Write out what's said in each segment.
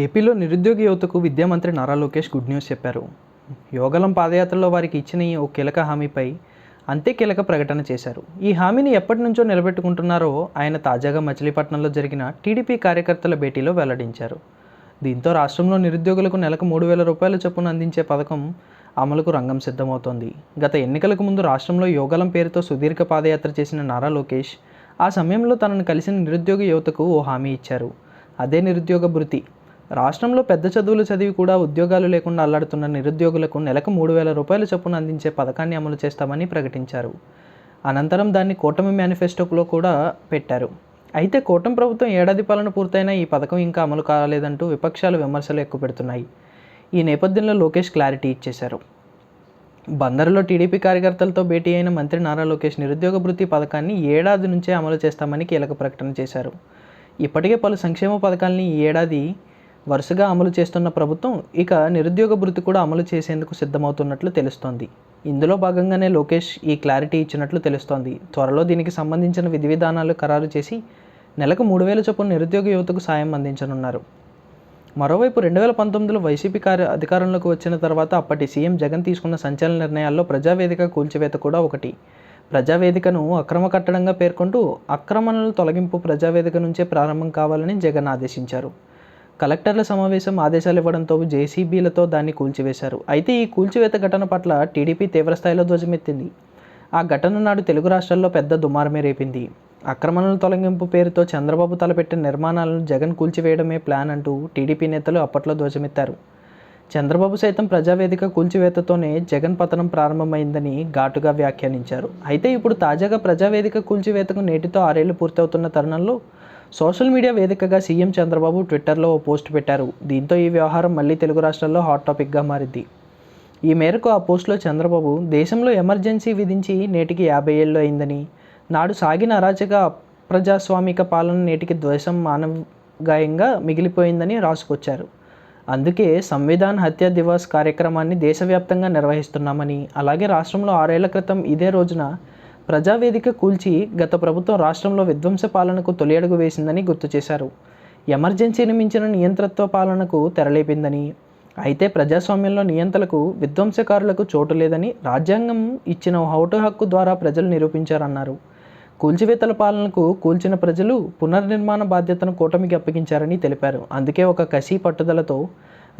ఏపీలో నిరుద్యోగ యువతకు విద్యామంత్రి నారా లోకేష్ గుడ్ న్యూస్ చెప్పారు. యోగలం పాదయాత్రలో వారికి ఇచ్చిన ఈ ఓ కీలక హామీపై అంతే కీలక ప్రకటన చేశారు. ఈ హామీని ఎప్పటి నుంచో నిలబెట్టుకుంటున్నారో ఆయన తాజాగా మచిలీపట్నంలో జరిగిన టీడీపీ కార్యకర్తల భేటీలో వెల్లడించారు. దీంతో రాష్ట్రంలో నిరుద్యోగులకు నెలకు మూడు వేల రూపాయల చొప్పున అందించే పథకం అమలుకు రంగం సిద్ధమవుతోంది. గత ఎన్నికలకు ముందు రాష్ట్రంలో యోగలం పేరుతో సుదీర్ఘ పాదయాత్ర చేసిన నారా లోకేష్ ఆ సమయంలో తనను కలిసిన నిరుద్యోగ యువతకు ఓ హామీ ఇచ్చారు. అదే నిరుద్యోగ భృతి రాష్ట్రంలో పెద్ద చదువులు చదివి కూడా ఉద్యోగాలు లేకుండా అల్లాడుతున్న నిరుద్యోగులకు నెలకు మూడు వేల రూపాయల చొప్పున అందించే పథకాన్ని అమలు చేస్తామని ప్రకటించారు. అనంతరం దాన్ని కూటమి మేనిఫెస్టోలో కూడా పెట్టారు. అయితే కూటమి ప్రభుత్వం ఏడాది పాలన పూర్తయినా ఈ పథకం ఇంకా అమలు కాలేదంటూ విపక్షాలు విమర్శలు ఎక్కుపెడుతున్నాయి. ఈ నేపథ్యంలో లోకేష్ క్లారిటీ ఇచ్చేశారు. బందరులో టీడీపీ కార్యకర్తలతో భేటీ అయిన మంత్రి నారా లోకేష్ నిరుద్యోగ భృతి పథకాన్ని ఏడాది నుంచే అమలు చేస్తామని కీలక ప్రకటన చేశారు. ఇప్పటికే పలు సంక్షేమ పథకాల్ని ఈ ఏడాది వరుసగా అమలు చేస్తున్న ప్రభుత్వం ఇక నిరుద్యోగ భృతి కూడా అమలు చేసేందుకు సిద్ధమవుతున్నట్లు తెలుస్తోంది. ఇందులో భాగంగానే లోకేష్ ఈ క్లారిటీ ఇచ్చినట్లు తెలుస్తోంది. త్వరలో దీనికి సంబంధించిన విధి విధానాలు ఖరారు చేసి నెలకు మూడు వేల చొప్పున నిరుద్యోగ యువతకు సాయం అందించనున్నారు. మరోవైపు రెండు వేల పంతొమ్మిదిలో వైసీపీ కార్య అధికారంలోకి వచ్చిన తర్వాత అప్పటి సీఎం జగన్ తీసుకున్న సంచలన నిర్ణయాల్లో ప్రజావేదిక కూల్చివేత కూడా ఒకటి. ప్రజావేదికను అక్రమ కట్టడంగా పేర్కొంటూ అక్రమణల తొలగింపు ప్రజావేదిక నుంచే ప్రారంభం కావాలని జగన్ ఆదేశించారు. కలెక్టర్ల సమావేశం ఆదేశాలు ఇవ్వడంతో జేసీబీలతో దాన్ని కూల్చివేశారు. అయితే ఈ కూల్చివేత ఘటన పట్ల టీడీపీ తీవ్రస్థాయిలో ధ్వజమెత్తింది. ఆ ఘటన నాడు తెలుగు రాష్ట్రాల్లో పెద్ద దుమారమే రేపింది. అక్రమణల తొలగింపు పేరుతో చంద్రబాబు తలపెట్టిన నిర్మాణాలను జగన్ కూల్చివేయడమే ప్లాన్ అంటూ టీడీపీ నేతలు అప్పట్లో ధ్వజమెత్తారు. చంద్రబాబు సైతం ప్రజావేదిక కూల్చివేతతోనే జగన్ పతనం ప్రారంభమైందని ఘాటుగా వ్యాఖ్యానించారు. అయితే ఇప్పుడు తాజాగా ప్రజావేదిక కూల్చివేతకు నేటితో ఆరేళ్ళు పూర్తవుతున్న తరుణంలో సోషల్ మీడియా వేదికగా సీఎం చంద్రబాబు ట్విట్టర్లో ఓ పోస్ట్ పెట్టారు. దీంతో ఈ వ్యవహారం మళ్ళీ తెలుగు రాష్ట్రాల్లో హాట్ టాపిక్గా మారింది. ఈ మేరకు ఆ పోస్టులో చంద్రబాబు దేశంలో ఎమర్జెన్సీ విధించి నేటికి యాభై ఏళ్ళు అయిందని నాడు సాగిన అరాచక ప్రజాస్వామిక పాలన నేటికి ద్వేషం మానవగాయంగా మిగిలిపోయిందని రాసుకొచ్చారు. అందుకే సంవిధాన్ హత్య దివాస్ కార్యక్రమాన్ని దేశవ్యాప్తంగా నిర్వహిస్తున్నామని అలాగే రాష్ట్రంలో ఆరేళ్ళ క్రితం ఇదే రోజున ప్రజావేదిక కూల్చి గత ప్రభుత్వం రాష్ట్రంలో విధ్వంస పాలనకు తొలి అడుగు వేసిందని గుర్తు చేశారు. ఎమర్జెన్సీని మించిన నియంత్రత్వ పాలనకు తెరలేపిందని అయితే ప్రజాస్వామ్యంలో నియంతలకు విధ్వంసకారులకు చోటు లేదని రాజ్యాంగం ఇచ్చిన హౌటు హక్కు ద్వారా ప్రజలు నిరూపించారన్నారు. కూల్చివేతల పాలనకు కూల్చిన ప్రజలు పునర్నిర్మాణ బాధ్యతను కూటమికి అప్పగించారని తెలిపారు. అందుకే ఒక కసి పట్టుదలతో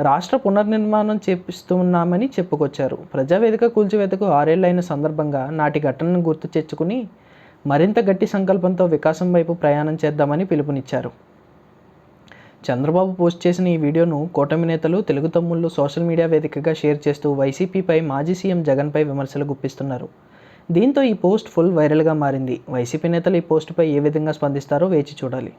రాష్ట్ర పునర్నిర్మాణం చేపిస్తున్నామని చెప్పుకొచ్చారు. ప్రజావేదిక కూల్చివేతకు ఆరేళ్ళైన సందర్భంగా నాటి ఘటనను గుర్తు తెచ్చుకుని మరింత గట్టి సంకల్పంతో వికాసం వైపు ప్రయాణం చేద్దామని పిలుపునిచ్చారు. చంద్రబాబు పోస్ట్ చేసిన ఈ వీడియోను కూటమి నేతలు తెలుగు తమ్ముళ్ళు సోషల్ మీడియా వేదికగా షేర్ చేస్తూ వైసీపీపై మాజీ సీఎం జగన్పై విమర్శలు గుప్పిస్తున్నారు. దీంతో ఈ పోస్ట్ ఫుల్ వైరల్గా మారింది. వైసీపీ నేతలు ఈ పోస్టుపై ఏ విధంగా స్పందిస్తారో వేచి చూడాలి.